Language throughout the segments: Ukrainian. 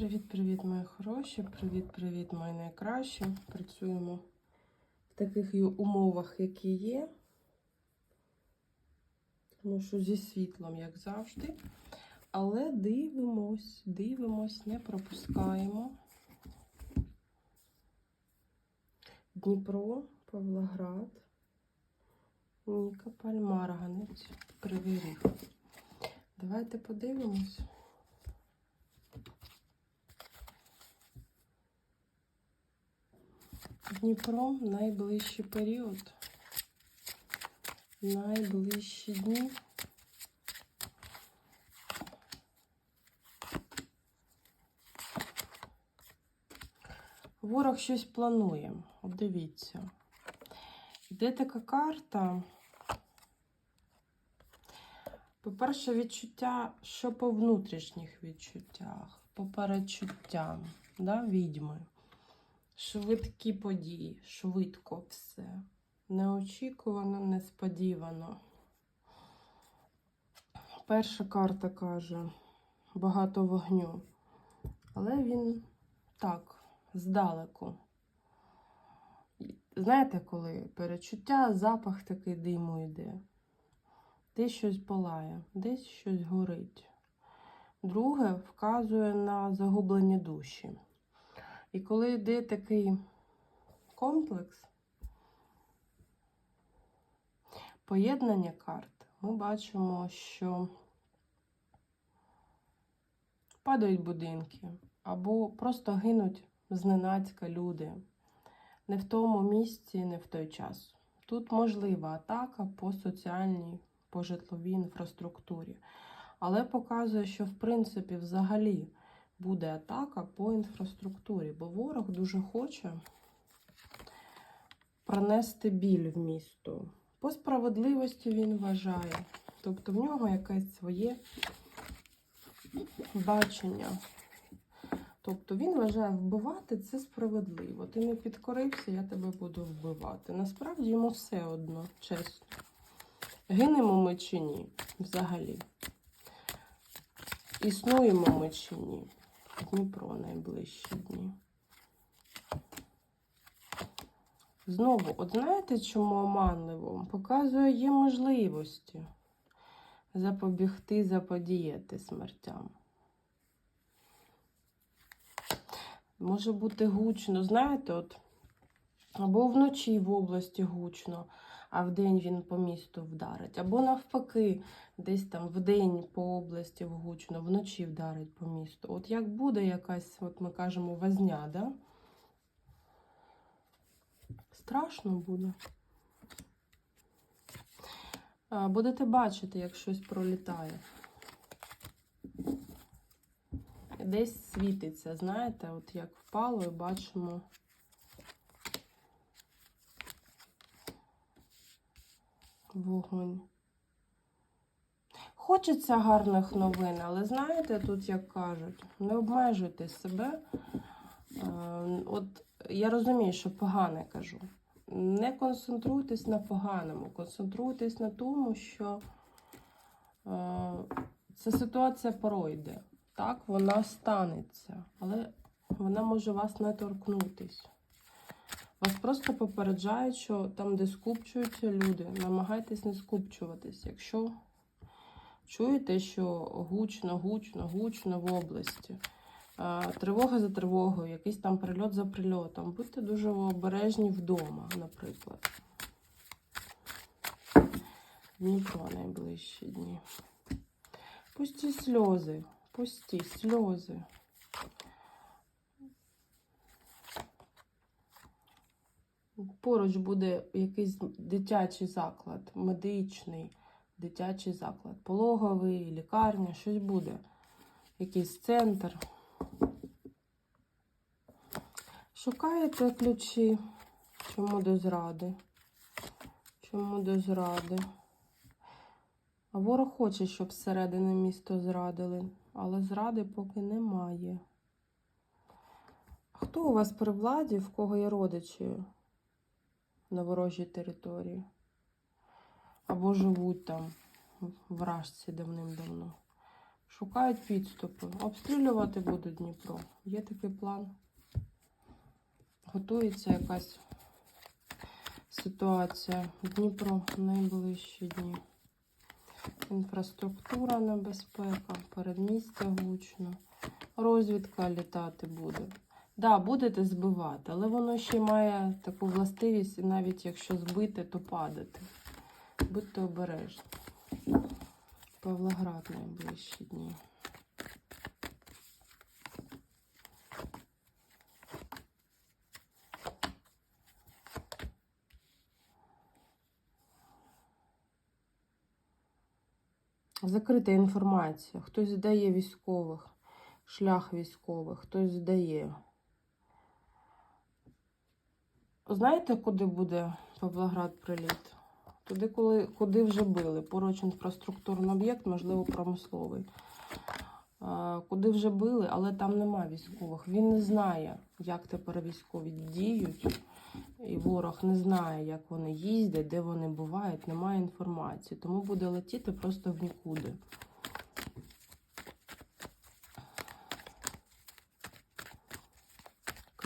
Привіт-привіт, мої хороші! Привіт-привіт, мої найкращі. Працюємо в таких умовах, які є. Тому що зі світлом, як завжди. Але дивимось, дивимось, не пропускаємо. Дніпро, Павлоград, Нікополь, Марганець, Кривий Ріг. Давайте подивимось. Дніпро найближчий період, найближчі дні. Ворог щось планує. Дивіться. Йде така карта. По-перше, відчуття, що по внутрішніх відчуттях, по перечуттям, да, відьми. Швидкі події, швидко все. Неочікувано, несподівано. Перша карта каже багато вогню. Але він так, здалеку. Знаєте, коли перечуття, запах такий диму йде. Десь щось палає, десь щось горить. Друге вказує на загублені душі. І коли йде такий комплекс поєднання карт, ми бачимо, що падають будинки або просто гинуть зненацька люди. Не в тому місці, не в той час. Тут можлива атака по соціальній, по житловій інфраструктурі. Але показує, що в принципі взагалі буде атака по інфраструктурі, бо ворог дуже хоче пронести біль в місто. По справедливості він вважає. Тобто в нього якесь своє бачення. Тобто він вважає, вбивати це справедливо. Ти не підкорився, я тебе буду вбивати. Насправді йому все одно, чесно. Гинемо ми чи ні взагалі. Існуємо ми чи ні. Дніпро найближчі дні. Знову, от знаєте, чому оманливо? Показує є можливості запобігти, заподіяти смертям. Може бути гучно, знаєте, от або вночі в області гучно, а вдень він по місту вдарить. Або навпаки, десь там вдень по області гучно, вночі вдарить по місту. От як буде якась, от ми кажемо, возня, да? Страшно буде. Будете бачити, як щось пролітає. Десь світиться, знаєте, от як впало і бачимо. Вогонь. Хочеться гарних новин, але знаєте, тут як кажуть, не обмежуйте себе. Е, От я розумію, що погане кажу. Не концентруйтесь на поганому, концентруйтесь на тому, що е, ця ситуація пройде. Так, вона станеться, але вона може вас не торкнутись. Вас просто попереджають, що там, де скупчуються люди, намагайтесь не скупчуватись. Якщо чуєте, що гучно, гучно, гучно в області, тривога за тривогою, якийсь там прильот за прильотом, будьте дуже обережні вдома, наприклад. Дніпро найближчі дні. Пусті сльози, пусті сльози. Поруч буде якийсь дитячий заклад, медичний дитячий заклад, пологовий, лікарня, щось буде. Якийсь центр. Шукаєте ключі. Чому до зради? Чому до зради? А ворог хоче, щоб всередині місто зрадили, але зради поки немає. Хто у вас при владі, в кого є родичі на ворожій території? Або живуть там в Рашці давним-давно? Шукають підступи. Обстрілювати будуть Дніпро. Є такий план. Готується якась ситуація. Дніпро найближчі дні. Інфраструктура небезпека, передмістя гучно, розвідка літати буде. Да, будете збивати, але воно ще має таку властивість, і навіть якщо збити, то падати. Будьте обережні. Павлоград найближчі дні. Закрита інформація. Хтось здає військових, шлях військових, хтось здає. Знаєте, куди буде Павлоград приліт? Туди, коли, куди вже били. Поруч інфраструктурний об'єкт, можливо, промисловий. Куди вже били, але там нема військових. Він не знає, як тепер військові діють. І ворог не знає, як вони їздять, де вони бувають, немає інформації. Тому буде летіти просто в нікуди.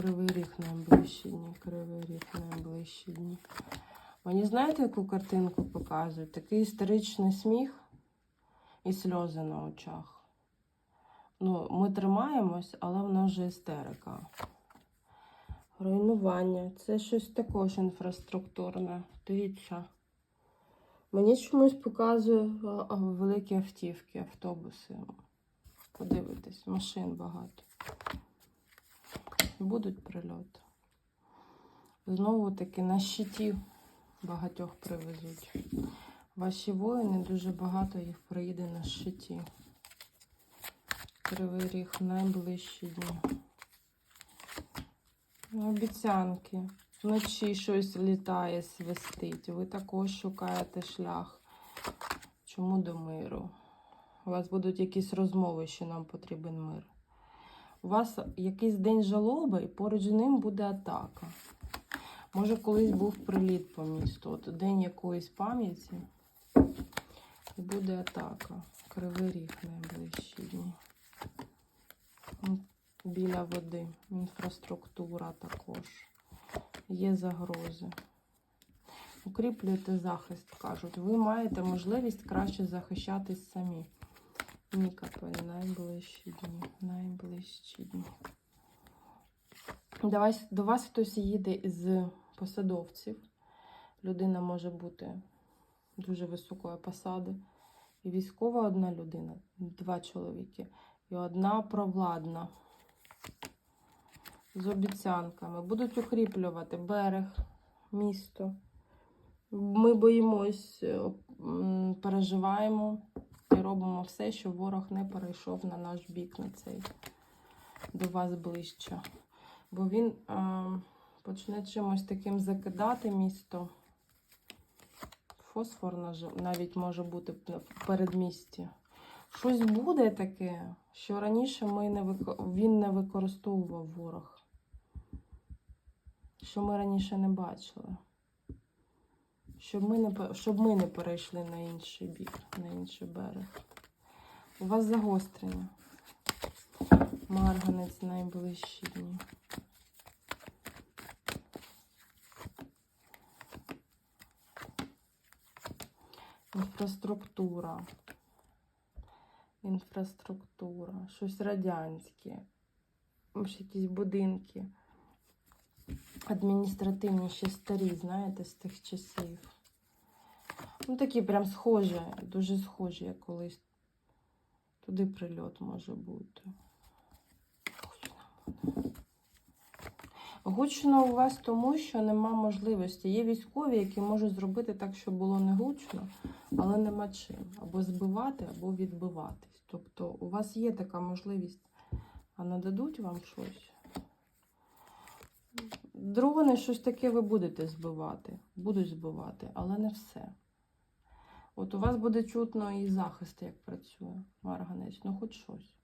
Кривий ріг найближчі дні, кривий ріг найближчі дні. Мені знаєте, яку картинку показують? Такий історичний сміх і сльози на очах. Ну, ми тримаємось, але в нас вже істерика. Руйнування. Це щось також інфраструктурне. Дивіться. Мені чомусь показує великі автівки, автобуси. Подивитись, машин багато. Будуть прильоти. Знову таки на щиті багатьох привезуть. Ваші воїни дуже багато їх приїде на щиті. Кривий ріг найближчі дні. Обіцянки. Вночі щось літає, свистить. Ви також шукаєте шлях. Чому до миру? У вас будуть якісь розмови, що нам потрібен мир. У вас якийсь день жалоби, і поруч з ним буде атака. Може, колись був приліт по місту, от день якоїсь пам'яті, і буде атака. Кривий ріг найближчі дні. Біля води, інфраструктура також. Є загрози. Укріплюйте захист, кажуть. Ви маєте можливість краще захищатись самі. Нікапель, найближчі дні, найближчі дні. До вас, хтось їде із посадовців. Людина може бути дуже високої посади. І військова одна людина, два чоловіки, і одна провладна з обіцянками. Будуть укріплювати берег, місто. Ми боїмось, е, переживаємо і робимо все, щоб ворог не перейшов на наш бік, на цей до вас ближче. Бо він е, почне чимось таким закидати місто. Фосфор навіть може бути в передмісті. Щось буде таке, що раніше ми не вик- він не використовував ворог. Що ми раніше не бачили. Щоб ми не, щоб ми не перейшли на інший бік, на інший берег. У вас загострення. Марганець найближчі дні. Інфраструктура. Інфраструктура. Щось радянське. Якісь будинки. Адміністративні ще старі, знаєте, з тих часів. Ну, такі прям схожі, дуже схожі, як колись. Туди прильот може бути. Гучно у вас тому, що нема можливості. Є військові, які можуть зробити так, щоб було не гучно, але нема чим. Або збивати, або відбиватись. Тобто у вас є така можливість, а нададуть вам щось. Дрони, щось таке ви будете збивати. Будуть збивати, але не все. От у вас буде чутно і захист, як працює марганець, ну хоч щось.